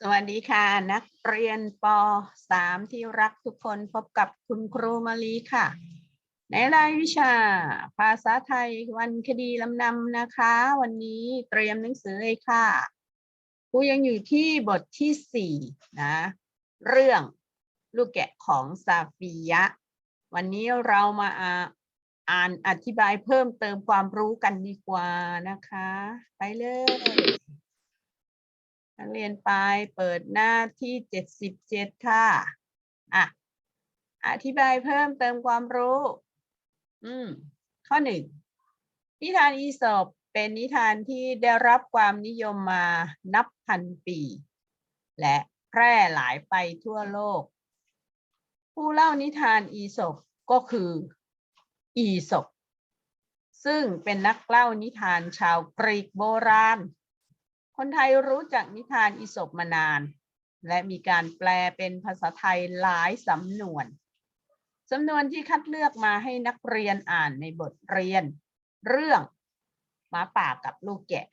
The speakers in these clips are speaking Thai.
สวัสดีค่ะ นักเรียนป .3 ที่รักทุกคนพบกับคุณครูมาลีค่ะ ในรายวิชา ภาษาไทยวันคดีลำนำนะคะ วันนี้เตรียมหนังสือเลยค่ะครูยังอยู่ที่บทที่สี่นะ เรื่องลูกแกะของซาฟิยะ วันนี้เรามาอ่านอธิบายเพิ่มเติมความรู้กันดีกว่านะคะ ไปเลย นักเรียนไปเปิดหน้าที่เจ็ดสิบเจ็ดค่ะอะอธิบายเพิ่มเติมความรู้ อืม ข้อหนึ่งนิทานอีสปเป็นนิทานที่ได้รับความนิยมมานับพันปี และแพร่หลายไปทั่วโลก ผู้เล่านิทานอีสปก็คือ อีสปซึ่งเป็นนักเล่านิทานชาวกรีกโบราณ คนไทยรู้จักนิทานอีสปมานาน และมีการแปลเป็นภาษาไทยหลายสำนวนสำนวนที่คัดเลือกมาให้นักเรียนอ่านในบทเรียน เรื่องหมาป่ากับลูกแกะ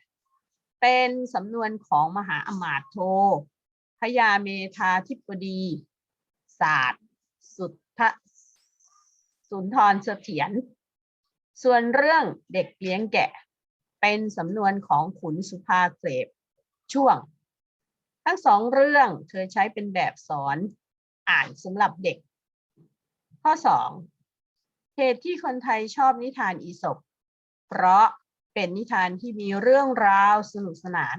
เป็นสำนวนของมหาอมาตย์โทพญาเมธาธิปดี ศาสตร์ สุทธสุนทรเสถียรส่วนเรื่องเด็กเลี้ยงแกะ เป็นสำนวนของขุนสุภาเสพช่วง ทั้งสองเรื่องเคยใช้เป็นแบบสอนอ่านสำหรับเด็ก ข้อ 2. เหตุที่คนไทยชอบนิทานอีสปเพราะเป็นนิทานที่มีเรื่องราวสนุกสนาน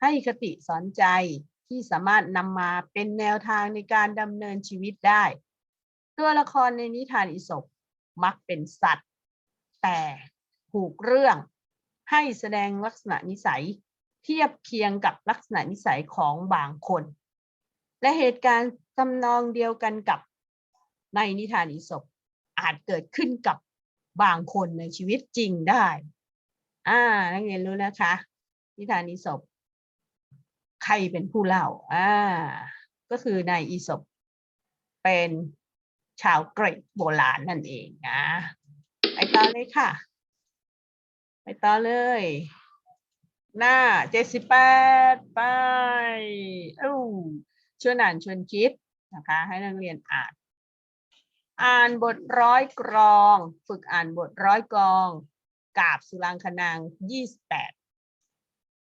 ให้คติสอนใจที่สามารถนำมาเป็นแนวทางในการดำเนินชีวิตได้ ตัวละครในนิทานอีสปมักเป็นสัตว์ แต่ผูกเรื่อง ให้แสดงลักษณะนิสัย เทียบเคียงกับลักษณะนิสัยของบางคน และเหตุการณ์ทำนองเดียวกันกับในนิทานอีสปอาจเกิดขึ้นกับบางคนในชีวิตจริงได้ อ่า นักเรียนรู้นะคะ นิทานอีสปใครเป็นผู้เล่า อ่า ก็คือนายอีสปเป็นชาวกรีกโบราณนั่นเองนะ ไปต่อเลยค่ะ ไปต่อเลย หน้าเจ็ดสิบแปดไปเอ้ชวนอ่านชวนคิดนะคะ ให้นักเรียนอ่าน อ่านบทร้อยกรอง ฝึกอ่านบทร้อยกรองกาบสุรังคนางยี่สิบแปด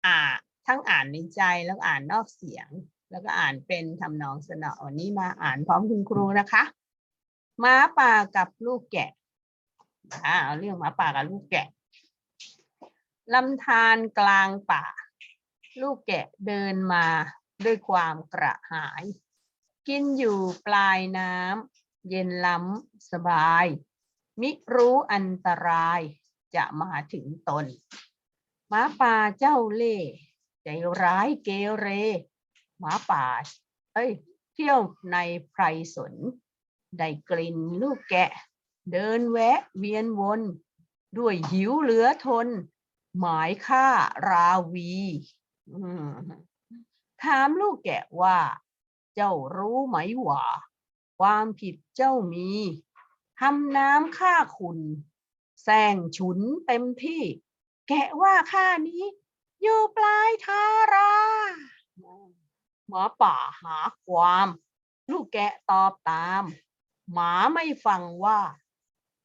อ่าทั้งอ่านในใจแล้วอ่านนอกเสียง แล้วก็อ่านเป็นทำนองสนอวันนี้มาอ่านพร้อมคุณครูนะคะม้าป่ากับลูกแกะอ่าเอาเรื่องหมาป่ากับลูกแกะ ลำธารกลางป่า ลูกแกะเดินมาด้วยความกระหาย กินอยู่ปลายน้ำเย็นล้ำสบาย มิรู้อันตรายจะมาถึงตนหมาป่าเจ้าเล่ใจร้ายเกเรหมาป่า เอ้ย เที่ยวในไพรสน ได้กลิ่นลูกแกะ เดินแวะเวียนวน ด้วยหิวเหลือทน หมายฆ่าราวีถามลูกแกะว่า เจ้ารู้ไหมว่า ความผิดเจ้ามีทำน้ำฆ่าคุณแซงฉุนเต็มที่ แกะว่าข้านี้ อยู่ปลายทาราหมาป่าหาความ ลูกแกะตอบตาม หมาไม่ฟังว่า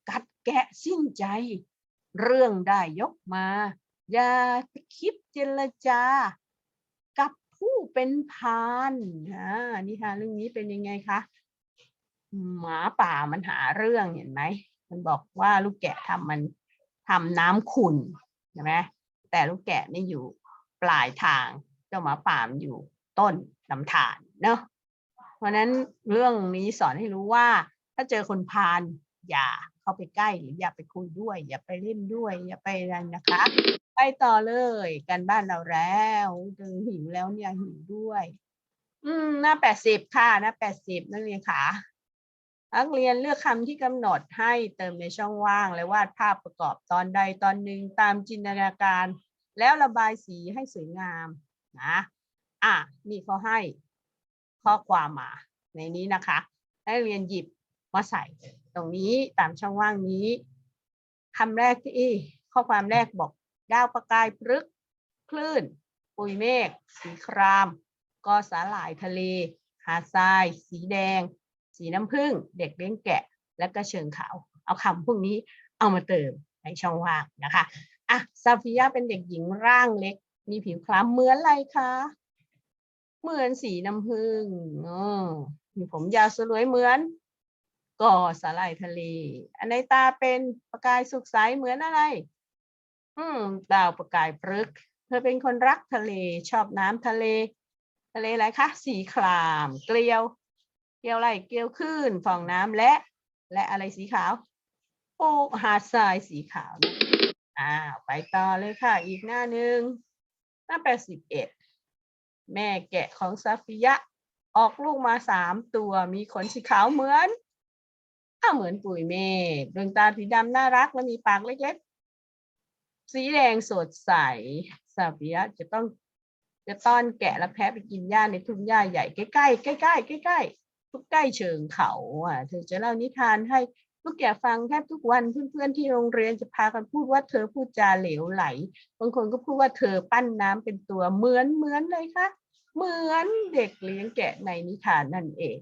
กัดแกะสิ้นใจ เรื่องได้ยกมา อย่าคิดเจรจา กับผู้เป็นพานอ่านิทานเรื่องนี้เป็นยังไงคะหมาป่ามันหาเรื่องเห็นไหมมันบอกว่าลูกแกะทำมันทำน้ำขุ่นใช่ไหมแต่ลูกแกะนี่อยู่ปลายทางเจ้าหมาป่ามันอยู่ต้นลำธารเนาะเพราะนั้นเรื่องนี้สอนให้รู้ว่า ถ้าเจอคนพาลอย่าเข้าไปใกล้หรืออย่าไปคุยด้วย อย่าไปเล่นด้วย อย่าไปอะไรนะคะ ไปต่อเลยกันบ้านเราแล้วถึงหิวแล้วเนี่ยหิวด้วย อืมหน้าแปดสิบค่ะหน้าแปดสิบนักเรียนค่ะนักเรียนเลือกคำที่กำหนดให้เติมในช่องว่าง และวาดภาพประกอบตอนใดตอนหนึ่งตามจินตนาการ แล้วระบายสีให้สวยงามนะอะนี่เขาให้ข้อความมาในนี้นะคะ ให้เรียนหยิบ มาใส่ตรงนี้ตามช่องว่างนี้คำแรกที่ข้อความแรกบอกดาวประกายพฤกคลื่น ปุยเมฆสีครามก็สาหร่ายทะเล หาทราย สีแดง สีน้ำผึ้งเด็กเลี้ยงแกะ แล้วก็เชิงเขา เอาคำพวกนี้เอามาเติมในช่องว่างนะคะอะซาฟิยาเป็นเด็กหญิงร่างเล็ก มีผิวคล้ำเหมือนอะไรคะเหมือนสีน้ำผึ้งอ๋อมีผมยาวสลวยเหมือน ก่อสาหร่ายทะเล อันในตาเป็นประกายสุกใสเหมือนอะไร อืม ดาวประกายพฤกษ์เธอเป็นคนรักทะเล ชอบน้ำทะเล ทะเลอะไรคะ สีคราม เกลียว เกลียวอะไร เกลียวคลื่นฟองน้ำและ และอะไรสีขาวโอ้หาดทรายสีขาวอ้าวไปต่อเลยค่ะ อีกหน้าหนึ่งหน้าแปดสิบเอ็ดแม่แกะของซาฟิยะ ออกลูกมาสามตัวมีขนสีขาวเหมือน อ้าวเหมือนปุ๋ยเมฆดวงตาสีดำน่ารักและมีปากเล็กๆ สีแดงสดใสซาฟิยะจะต้องจะต้อนแกะและแพะไปกินหญ้าในทุ่งหญ้าใหญ่ใกล้ๆใกล้ๆใกล้ๆทุกใกล้เชิงเขาอะเธอจะเล่านิทานให้ลูกแกะฟังแทบทุกวันเพื่อนๆที่โรงเรียนจะพากันพูดว่าเธอพูดจาเหลวไหลบางคนก็พูดว่าเธอปั้นน้ำเป็นตัวเหมือนเหมือนเลยค่ะเหมือนเด็กเลี้ยงแกะในนิทานนั่นเอง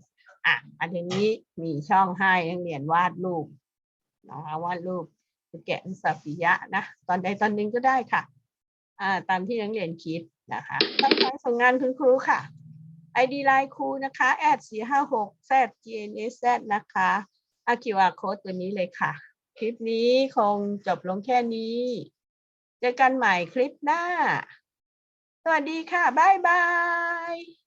อะอันนี้มีช่องให้นักเรียนวาดรูปนะคะวาดรูปแกะสัฟิยะนะตอนใดตอนหนึ่งก็ได้ค่ะ อ่า ตามที่นักเรียนคิดนะคะช่องทางส่งงานคุณครูค่ะ ID ไลน์ครูนะคะแอดสี่ห้าหกแซด GNS นะคะอา QR code ตัวนี้เลยค่ะ คลิปนี้คงจบลงแค่นี้ เจอกันใหม่คลิปหน้า สวัสดีค่ะ บ๊ายบาย